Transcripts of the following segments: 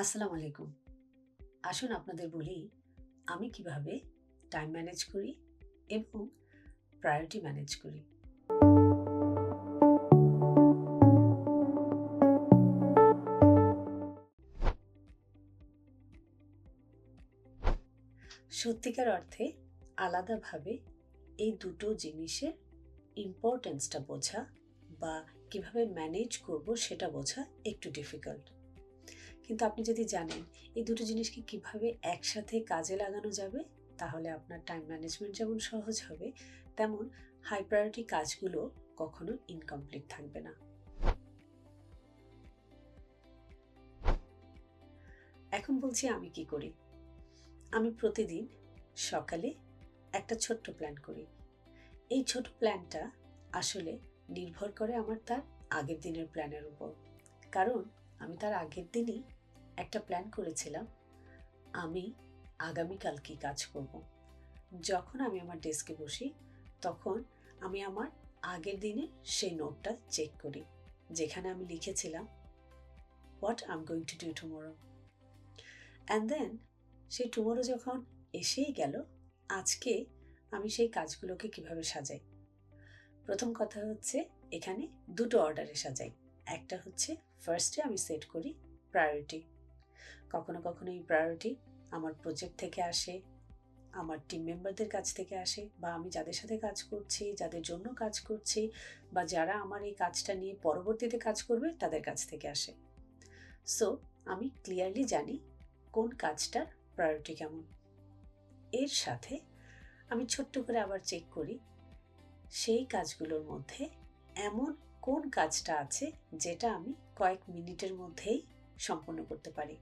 আসসালামু আলাইকুম। আসুন আপনাদের বলি, আমি কীভাবে টাইম ম্যানেজ করি এবং প্রায়োরিটি ম্যানেজ করি? সত্যিকার অর্থে আলাদাভাবে এই দুটো জিনিসের ইম্পর্টেন্সটা বোঝা বা কীভাবে ম্যানেজ করব সেটা বোঝা একটু ডিফিকাল্ট কিন্তু আপনি যদি জানেন এই দুটো জিনিসকে কীভাবে একসাথে কাজে লাগানো যাবে, তাহলে আপনার টাইম ম্যানেজমেন্ট যেমন সহজ হবে, তেমন হাই প্রায়োরিটি কাজগুলো কখনো ইনকমপ্লিট থাকবে না। এখন বলছি আমি কি করি? আমি প্রতিদিন সকালে একটা ছোট্ট প্ল্যান করি। এই ছোট প্ল্যানটা আসলে নির্ভর করে আমার তার আগের দিনের প্ল্যানের উপর। কারণ আমি তার আগের দিনই একটা প্ল্যান করেছিলাম, আমি আগামীকাল কি কাজ করব। যখন আমি আমার ডেস্কে বসি, তখন আমি আমার আগের দিনে সেই নোটটা চেক করি, যেখানে আমি লিখেছিলাম what I am going to do tomorrow and then সেই টুমোরো যখন এসেই গেল, আজকে আমি সেই কাজগুলোকে কীভাবে সাজাই? প্রথম কথা হচ্ছে, এখানে দুটো অর্ডারে সাজাই। একটা হচ্ছে ফার্স্টে আমি সেট করি প্রায়োরিটি কখনো কখনো এই প্রায়োরিটি আমার প্রজেক্ট থেকে আসে, আমার টিম মেম্বারদের কাছ থেকে আসে বা আমি যাদের সাথে কাজ করছি, যাদের জন্য কাজ করছি বা যারা আমার এই কাজটা নিয়ে পরবর্তীতে কাজ করবে তাদের কাছ থেকে আসে। সো আমি ক্লিয়ারলি জানি কোন কাজটার প্রায়োরিটি কেমন। এর সাথে আমি ছোট্ট করে আবার চেক করি সেই কাজগুলোর মধ্যে এমন কোন কাজটা আছে যেটা আমি কয়েক মিনিটের মধ্যেই সম্পন্ন করতে পারি।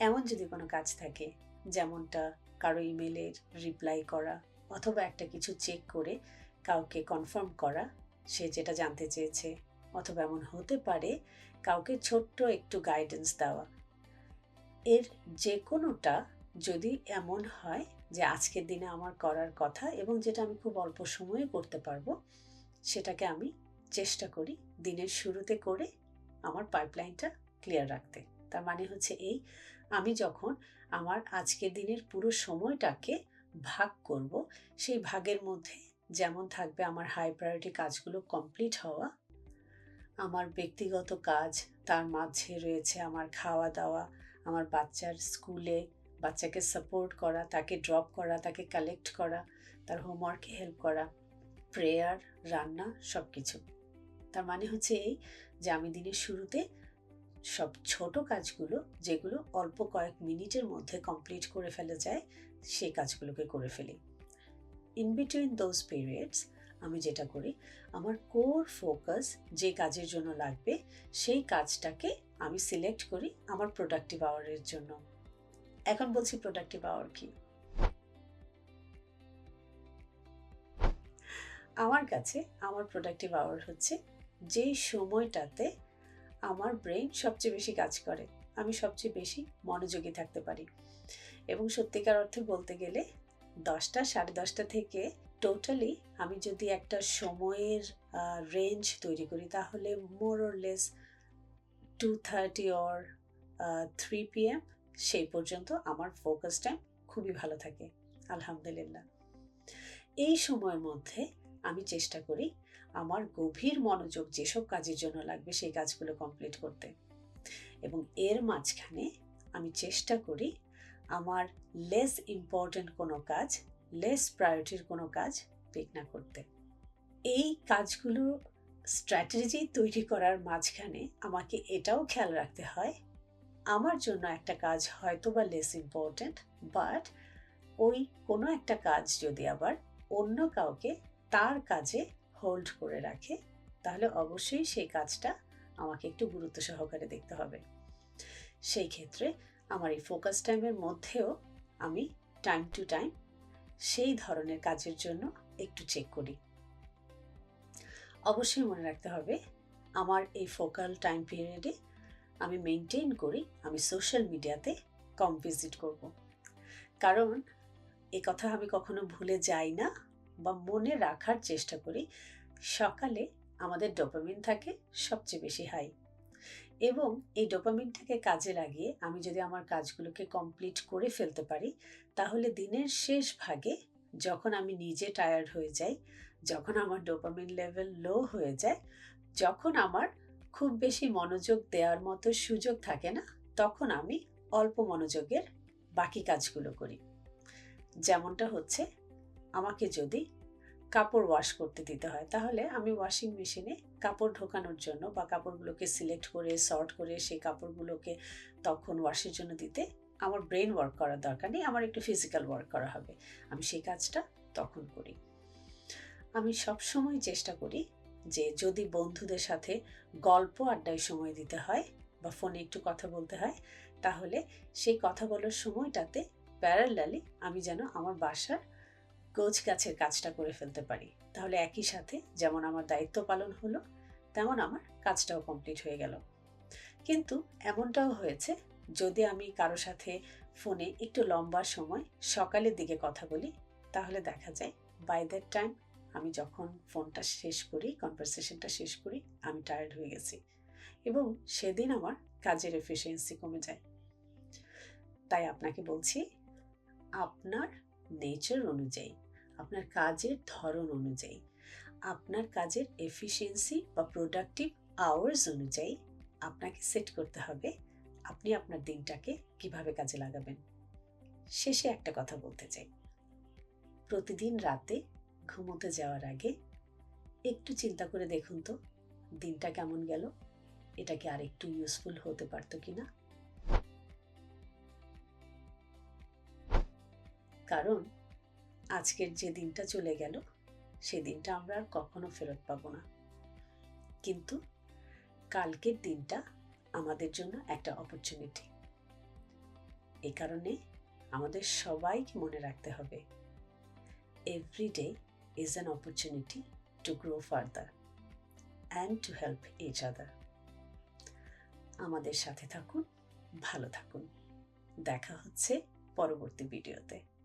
এমন যদি কোনো কাজ থাকে, যেমনটা কারও ইমেলের রিপ্লাই করা অথবা একটা কিছু চেক করে কাউকে কনফার্ম করা, সে যেটা জানতে চেয়েছে, অথবা এমন হতে পারে কাউকে ছোট্ট একটু গাইডেন্স দেওয়া। এর যে কোনোটা যদি এমন হয় যে আজকের দিনে আমার করার কথা এবং যেটা আমি খুব অল্প সময়ে করতে পারব, সেটাকে আমি চেষ্টা করি দিনের শুরুতে করে আমার পাইপলাইনটা ক্লিয়ার রাখতে। তার মানে হচ্ছে এই, আমি যখন আমার আজকের দিনের পুরো সময়টাকে ভাগ করব, সেই ভাগের মধ্যে যেমন থাকবে আমার হাই প্রায়োরিটি কাজগুলো কমপ্লিট হওয়া, আমার ব্যক্তিগত কাজ, তার মাঝে রয়েছে আমার খাওয়া দাওয়া আমার বাচ্চার স্কুলে বাচ্চাকে সাপোর্ট করা, তাকে ড্রপ করা, তাকে কালেক্ট করা, তার হোমওয়ার্কে হেল্প করা প্রেয়ার রান্না সব কিছু তার মানে হচ্ছে এই যে আমি দিনের শুরুতে সব ছোট কাজগুলো, যেগুলো অল্প কয়েক মিনিটের মধ্যে কমপ্লিট করে ফেলা যায়, সেই কাজগুলোকে করে ফেলি। ইন বিটুইন দোজ পিরিয়ডস আমি যেটা করি, আমার কোর ফোকাস যে কাজের জন্য লাগবে, সেই কাজটাকে আমি সিলেক্ট করি আমার প্রোডাক্টিভ আওয়ারের জন্য। এখন বলছি প্রোডাক্টিভ আওয়ার কি? আমার কাছে আমার প্রোডাক্টিভ আওয়ার হচ্ছে যেই সময়টাতে আমার ব্রেন সবচেয়ে বেশি কাজ করে, আমি সবচেয়ে বেশি মনোযোগী থাকতে পারি। এবং সত্যিকার অর্থে বলতে গেলে দশটা, সাড়ে দশটা থেকে টোটালি আমি যদি একটা সময়ের রেঞ্জ তৈরি করি, তাহলে more less two thirty or three P M সেই পর্যন্ত আমার ফোকাস টাইম খুবই ভালো থাকে, আলহামদুলিল্লাহ। এই সময়ের মধ্যে আমি চেষ্টা করি আমার গভীর মনোযোগ যেসব কাজের জন্য লাগবে সেই কাজগুলো কমপ্লিট করতে। এবং এর মাঝখানে আমি চেষ্টা করি আমার লেস ইম্পর্ট্যান্ট কোনো কাজ লেস প্রায়োরিটির কোনো কাজ পিক না করতে। এই কাজগুলো স্ট্র্যাটেজি তৈরি করার মাঝখানে আমাকে এটাও খেয়াল রাখতে হয়, আমার জন্য একটা কাজ হয়তো বা লেস ইম্পর্ট্যান্ট বাট ওই কোনো একটা কাজ যদি আবার অন্য কাউকে তার কাজে হোল্ড করে রাখে, তাহলে অবশ্যই সেই কাজটা আমাকে একটু গুরুত্ব সহকারে দেখতে হবে। সেই ক্ষেত্রে আমার এই ফোকাস টাইমের মধ্যেও আমি টাইম টু টাইম সেই ধরনের কাজের জন্য একটু চেক করি। অবশ্যই মনে রাখতে হবে, আমার এই ফোকাল টাইম পিরিয়ডে আমি মেনটেন করি, আমি সোশ্যাল মিডিয়াতে কম ভিজিট করব। কারণ এ কথা আমি কখনো ভুলে যাই না বা মনে রাখার চেষ্টা করি, সকালে আমাদের ডোপামিন থাকে সবচেয়ে বেশি হাই এবং এই ডোপামিনটাকে কাজে লাগিয়ে আমি যদি আমার কাজগুলোকে কমপ্লিট করে ফেলতে পারি, তাহলে দিনের শেষ ভাগে যখন আমি নিজে টায়ার্ড হয়ে যাই, যখন আমার ডোপামিন লেভেল লো হয়ে যায়, যখন আমার খুব বেশি মনোযোগ দেওয়ার মতো সুযোগ থাকে না, তখন আমি অল্প মনোযোগের বাকি কাজগুলো করি। যেমনটা হচ্ছে আমাকে যদি কাপড় ওয়াশ করতে দিতে হয়, তাহলে আমি ওয়াশিং মেশিনে কাপড় ঢোকানোর জন্য বা কাপড়গুলোকে সিলেক্ট করে সর্ট করে সেই কাপড়গুলোকে তখন ওয়াশের জন্য দিতে আমার ব্রেন ওয়ার্ক করার দরকার নেই, আমার একটু ফিজিক্যাল ওয়ার্ক করা হবে। আমি সেই কাজটা তখন করি। আমি সবসময় চেষ্টা করি যে যদি বন্ধুদের সাথে গল্প আড্ডায় সময় দিতে হয় বা ফোনে একটু কথা বলতে হয়, তাহলে সেই কথা বলার সময়টাতে প্যারালালি আমি যেন আমার বাসার গোছ গাছের কাজটা করে ফেলতে পারি। তাহলে একই সাথে যেমন আমার দায়িত্ব পালন হলো, তেমন আমার কাজটাও কমপ্লিট হয়ে গেল। কিন্তু এমনটাও হয়েছে, যদি আমি কারও সাথে ফোনে একটু লম্বা সময় সকালের দিকে কথা বলি, তাহলে দেখা যায় বাই দ্যাট টাইম আমি যখন ফোনটা শেষ করি কনভারসেশনটা শেষ করি, আমি টায়ার্ড হয়ে গেছি। এবং সেদিন আমার কাজের এফিসিয়েন্সি কমে যায়। তাই আপনাকে বলছি, আপনার নেচার অনুযায়ী আপনার কাজের ধরন অনুযায়ী, আপনার কাজের এফিসিয়েন্সি বা প্রোডাক্টিভ আওয়ার্স অনুযায়ী আপনাকে সেট করতে হবে, আপনি আপনার দিনটাকে কীভাবে কাজে লাগাবেন। শেষে একটা কথা বলতে চাই। প্রতিদিন রাতে ঘুমোতে যাওয়ার আগে একটু চিন্তা করে দেখুন তো, দিনটা কেমন গেল? এটা কি আরেকটু ইউজফুল হতে পারতো কি না কারণ আজকের যে দিনটা চলে গেল সেই দিনটা আমরা আর কখনো ফেরত পাবো না। কিন্তু কালকের দিনটা আমাদের জন্য একটা অপরচুনিটি এই কারণে আমাদের সবাইকে মনে রাখতে হবে every day is an opportunity to grow further and to help each other আমাদের সাথে থাকুন, ভালো থাকুন। দেখা হচ্ছে পরবর্তী ভিডিওতে